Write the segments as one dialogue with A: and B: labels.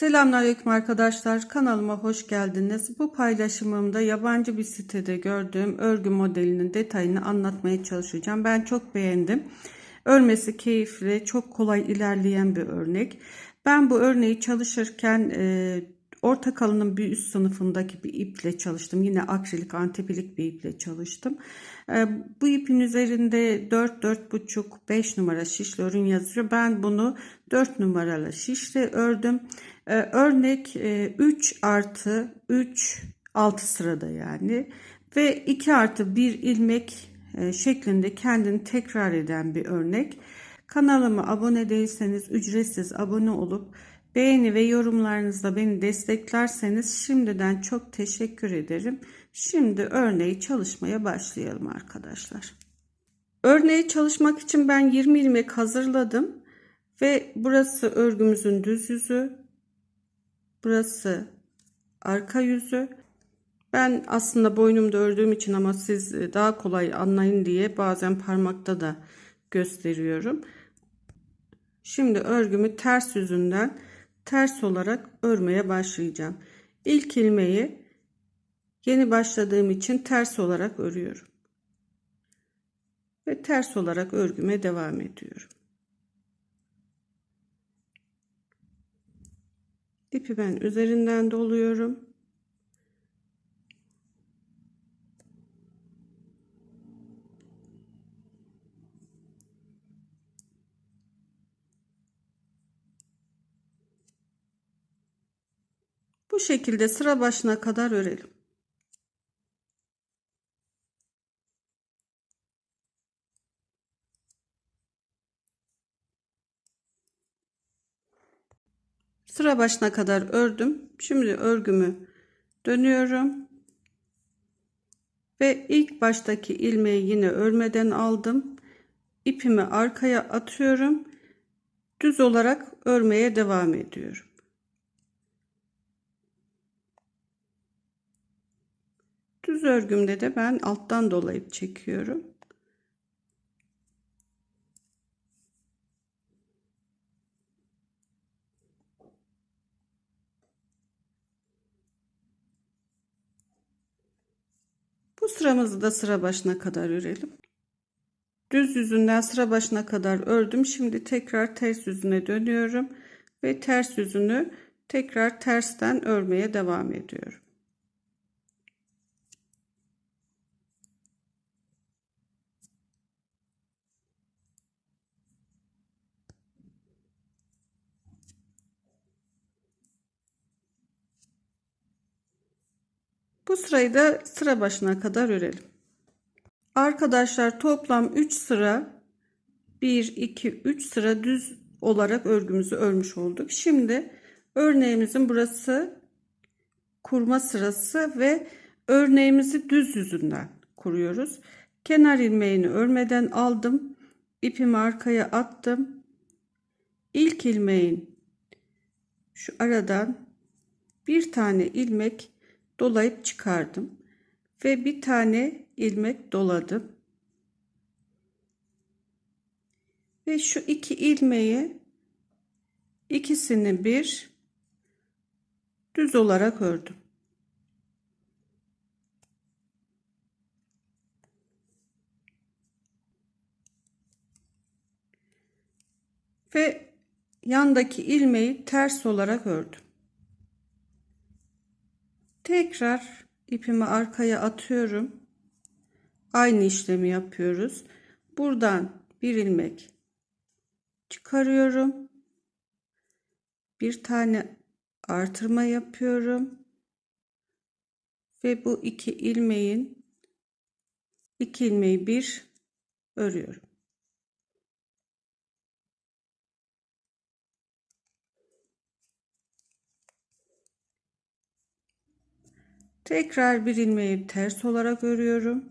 A: Selamünaleyküm arkadaşlar. Kanalıma hoş geldiniz. Bu paylaşımımda yabancı bir sitede gördüğüm örgü modelinin detayını anlatmaya çalışacağım. Ben çok beğendim. Örmesi keyifli, çok kolay ilerleyen bir örnek. Ben bu örneği çalışırken e, orta kalının bir üst sınıfındaki bir iple çalıştım. Yine akrilik, antepilik bir iple çalıştım. E, bu ipin üzerinde 4, 4,5, 5 numara şişli örün yazıyor. Ben bunu 4 numaralı şişle ördüm. Ee, örnek 3 e, artı 3 6 sırada yani ve 2 artı 1 ilmek e, şeklinde kendini tekrar eden bir örnek. Kanalıma abone değilseniz ücretsiz abone olup beğeni ve yorumlarınızla beni desteklerseniz şimdiden çok teşekkür ederim. Şimdi örneği çalışmaya başlayalım arkadaşlar. Örneği çalışmak için ben 20 ilmek hazırladım ve burası örgümüzün düz yüzü, Burası arka yüzü. Ben aslında boynumda ördüğüm için ama siz e, daha kolay anlayın diye bazen parmakta da gösteriyorum. Şimdi örgümü ters yüzünden ters olarak örmeye başlayacağım. İlk ilmeği yeni başladığım için ters olarak örüyorum. Ve ters olarak örgüme devam ediyorum. İpi ben üzerinden doluyorum. Bu şekilde sıra başına kadar örelim. Sıra başına kadar ördüm. Şimdi örgümü dönüyorum. Ve ilk baştaki ilmeği yine örmeden aldım. İpimi arkaya atıyorum. Düz olarak örmeye devam ediyorum. Düz örgümde de ben alttan dolayıp çekiyorum. Sıramızı da sıra başına kadar örelim. Düz yüzünden sıra başına kadar ördüm. Şimdi tekrar ters yüzüne dönüyorum ve ters yüzünü tekrar tersten örmeye devam ediyorum. Bu sırayı da sıra başına kadar örelim. Arkadaşlar toplam 3 sıra 1 2 3 sıra düz olarak örgümüzü örmüş olduk. Şimdi örneğimizin burası kurma sırası ve örneğimizi düz yüzünden kuruyoruz. Kenar ilmeğini örmeden aldım. ipimi arkaya attım. İlk ilmeğin şu aradan bir tane ilmek dolayıp çıkardım ve bir tane ilmek doladım. Ve şu iki ilmeği ikisini bir düz olarak ördüm. Ve yandaki ilmeği ters olarak ördüm. Tekrar ipimi arkaya atıyorum. Aynı işlemi yapıyoruz. Buradan bir ilmek çıkarıyorum. Bir tane artırma yapıyorum. Ve bu iki ilmeğin iki ilmeği bir örüyorum. Tekrar bir ilmeği ters olarak örüyorum.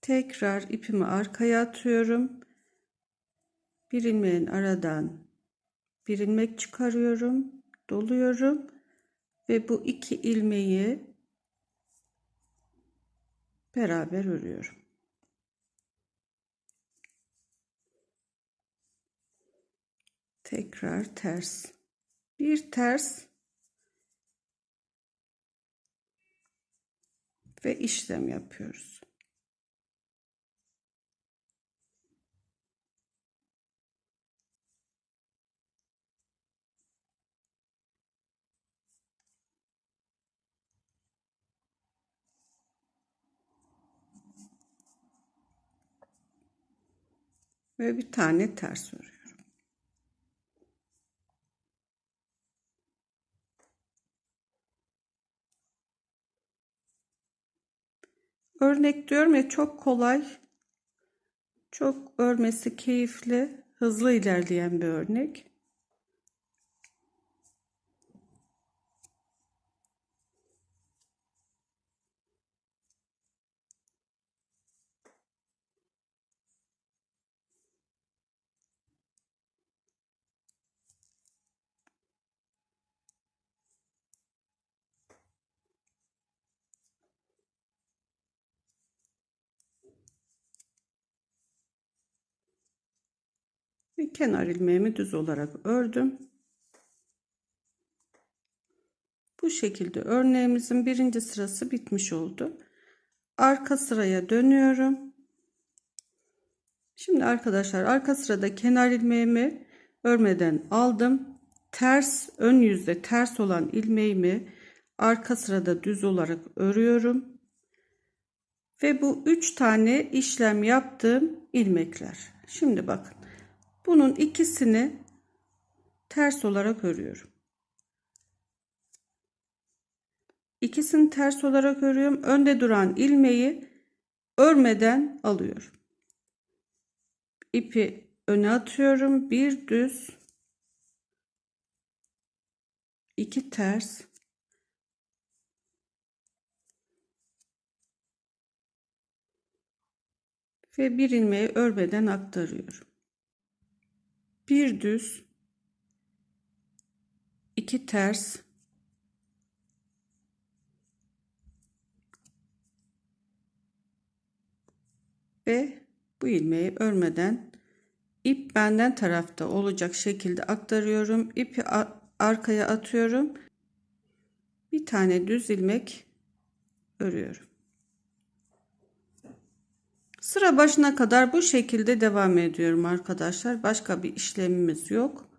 A: Tekrar ipimi arkaya atıyorum. Bir ilmeğin aradan bir ilmek çıkarıyorum, doluyorum ve bu iki ilmeği beraber örüyorum. tekrar ters bir ters ve işlem yapıyoruz. Ve bir tane ters örüyorum. Örnek diyorum ya çok kolay, çok örmesi keyifli, hızlı ilerleyen bir örnek. Ve kenar ilmeğimi düz olarak ördüm. Bu şekilde örneğimizin birinci sırası bitmiş oldu. Arka sıraya dönüyorum. Şimdi arkadaşlar arka sırada kenar ilmeğimi örmeden aldım. Ters ön yüzde ters olan ilmeğimi arka sırada düz olarak örüyorum. Ve bu üç tane işlem yaptığım ilmekler. Şimdi bakın. Bunun ikisini ters olarak örüyorum. İkisini ters olarak örüyorum. Önde duran ilmeği örmeden alıyorum. İpi öne atıyorum. Bir düz, iki ters, ve bir ilmeği örmeden aktarıyorum. Bir düz, iki ters, ve bu ilmeği örmeden ip benden tarafta olacak şekilde aktarıyorum. İpi arkaya atıyorum. Bir tane düz ilmek örüyorum. Sıra başına kadar bu şekilde devam ediyorum arkadaşlar. Başka bir işlemimiz yok.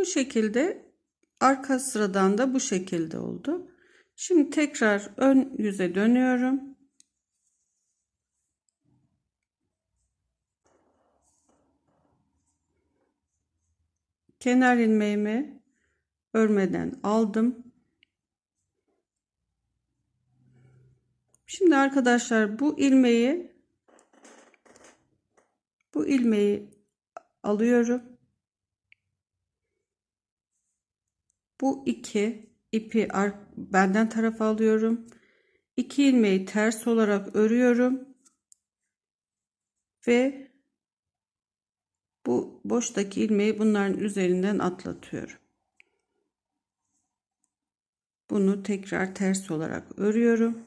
A: Bu şekilde arka sıradan da bu şekilde oldu. Şimdi tekrar ön yüze dönüyorum. Kenar ilmeğimi örmeden aldım. Şimdi arkadaşlar bu ilmeği bu ilmeği alıyorum. Bu iki ipi benden tarafa alıyorum. İki ilmeği ters olarak örüyorum. Ve bu boştaki ilmeği bunların üzerinden atlatıyorum. Bunu tekrar ters olarak örüyorum.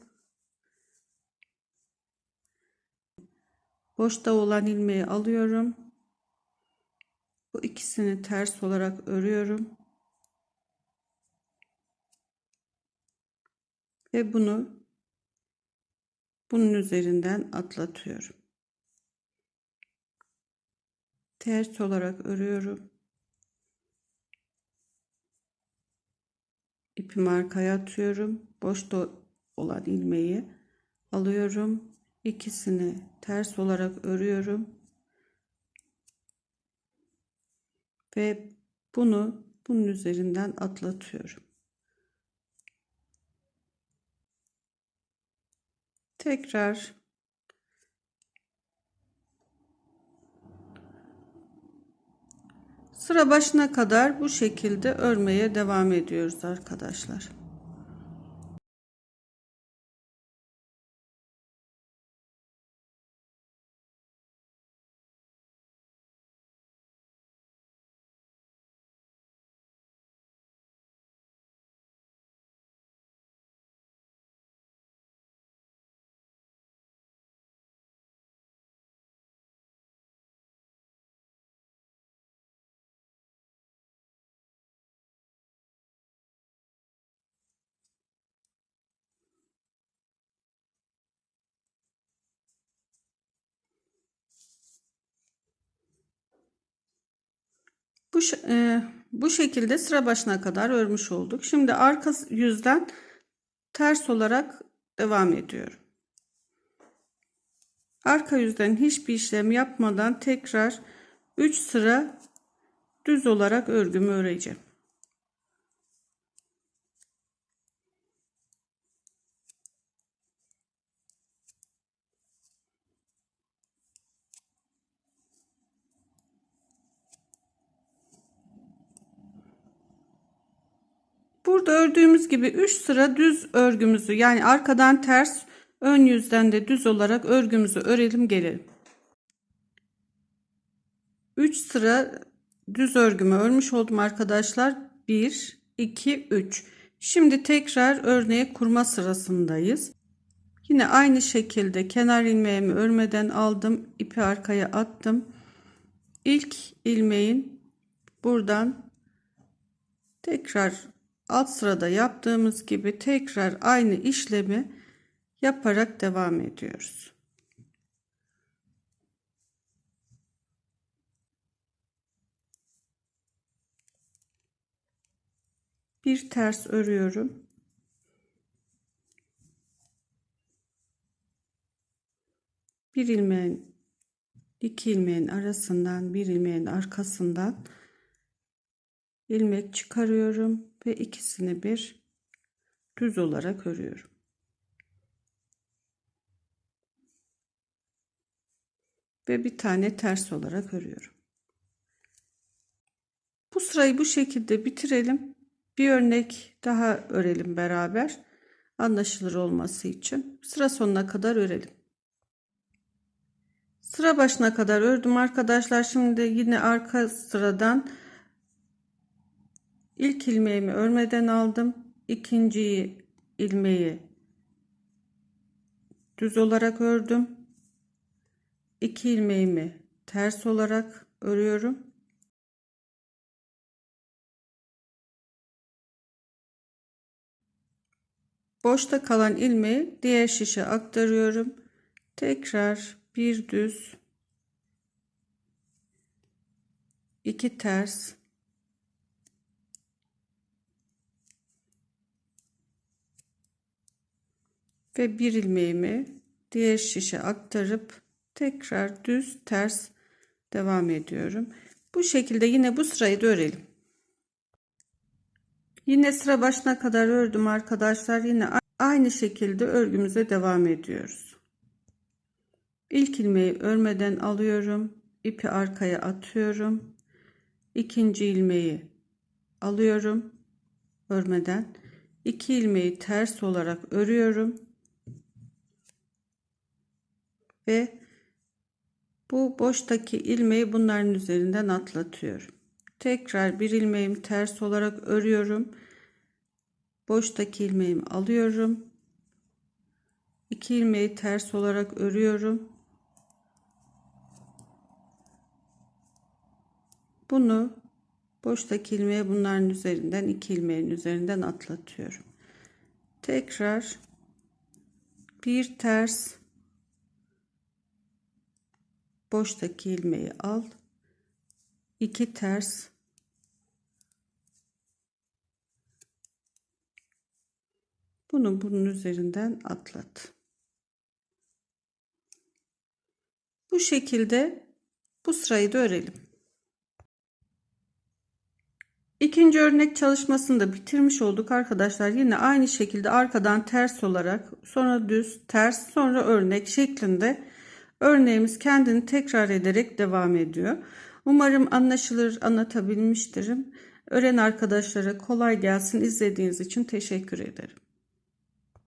A: Boşta olan ilmeği alıyorum. Bu ikisini ters olarak örüyorum. Ve bunu bunun üzerinden atlatıyorum. Ters olarak örüyorum. İpimi arkaya atıyorum. Boşta olan ilmeği alıyorum. İkisini ters olarak örüyorum. Ve bunu bunun üzerinden atlatıyorum. Tekrar sıra başına kadar bu şekilde örmeye devam ediyoruz arkadaşlar. Ş- e, bu şekilde sıra başına kadar örmüş olduk. Şimdi arka yüzden ters olarak devam ediyorum. Arka yüzden hiçbir işlem yapmadan tekrar 3 sıra düz olarak örgümü öreceğim. Burada ördüğümüz gibi 3 sıra düz örgümüzü yani arkadan ters ön yüzden de düz olarak örgümüzü örelim gelelim. 3 sıra düz örgümü örmüş oldum arkadaşlar. 1 2 3. Şimdi tekrar örneğe kurma sırasındayız. Yine aynı şekilde kenar ilmeğimi örmeden aldım. ipi arkaya attım. İlk ilmeğin buradan tekrar alt sırada yaptığımız gibi tekrar aynı işlemi yaparak devam ediyoruz. Bir ters örüyorum. Bir ilmeğin iki ilmeğin arasından bir ilmeğin arkasından ilmek çıkarıyorum ve ikisini bir düz olarak örüyorum. Ve bir tane ters olarak örüyorum. Bu sırayı bu şekilde bitirelim. Bir örnek daha örelim beraber. Anlaşılır olması için. Sıra sonuna kadar örelim. Sıra başına kadar ördüm arkadaşlar. Şimdi yine arka sıradan ilk ilmeğimi örmeden aldım. İkinci ilmeği düz olarak ördüm. İki ilmeğimi ters olarak örüyorum. Boşta kalan ilmeği diğer şişe aktarıyorum. Tekrar bir düz, iki ters, ve bir ilmeğimi diğer şişe aktarıp tekrar düz ters devam ediyorum. Bu şekilde yine bu sırayı da örelim. Yine sıra başına kadar ördüm arkadaşlar. Yine aynı şekilde örgümüze devam ediyoruz. İlk ilmeği örmeden alıyorum. ipi arkaya atıyorum. İkinci ilmeği alıyorum. Örmeden. iki ilmeği ters olarak örüyorum ve bu boştaki ilmeği bunların üzerinden atlatıyorum. Tekrar bir ilmeğimi ters olarak örüyorum. Boştaki ilmeğimi alıyorum. İki ilmeği ters olarak örüyorum. Bunu boştaki ilmeği bunların üzerinden iki ilmeğin üzerinden atlatıyorum. Tekrar bir ters boştaki ilmeği al. 2 ters bunu bunun üzerinden atlat. Bu şekilde bu sırayı da örelim. İkinci örnek çalışmasını da bitirmiş olduk arkadaşlar. Yine aynı şekilde arkadan ters olarak sonra düz ters sonra örnek şeklinde Örneğimiz kendini tekrar ederek devam ediyor. Umarım anlaşılır anlatabilmiştirim. Öğren arkadaşlara kolay gelsin. İzlediğiniz için teşekkür ederim.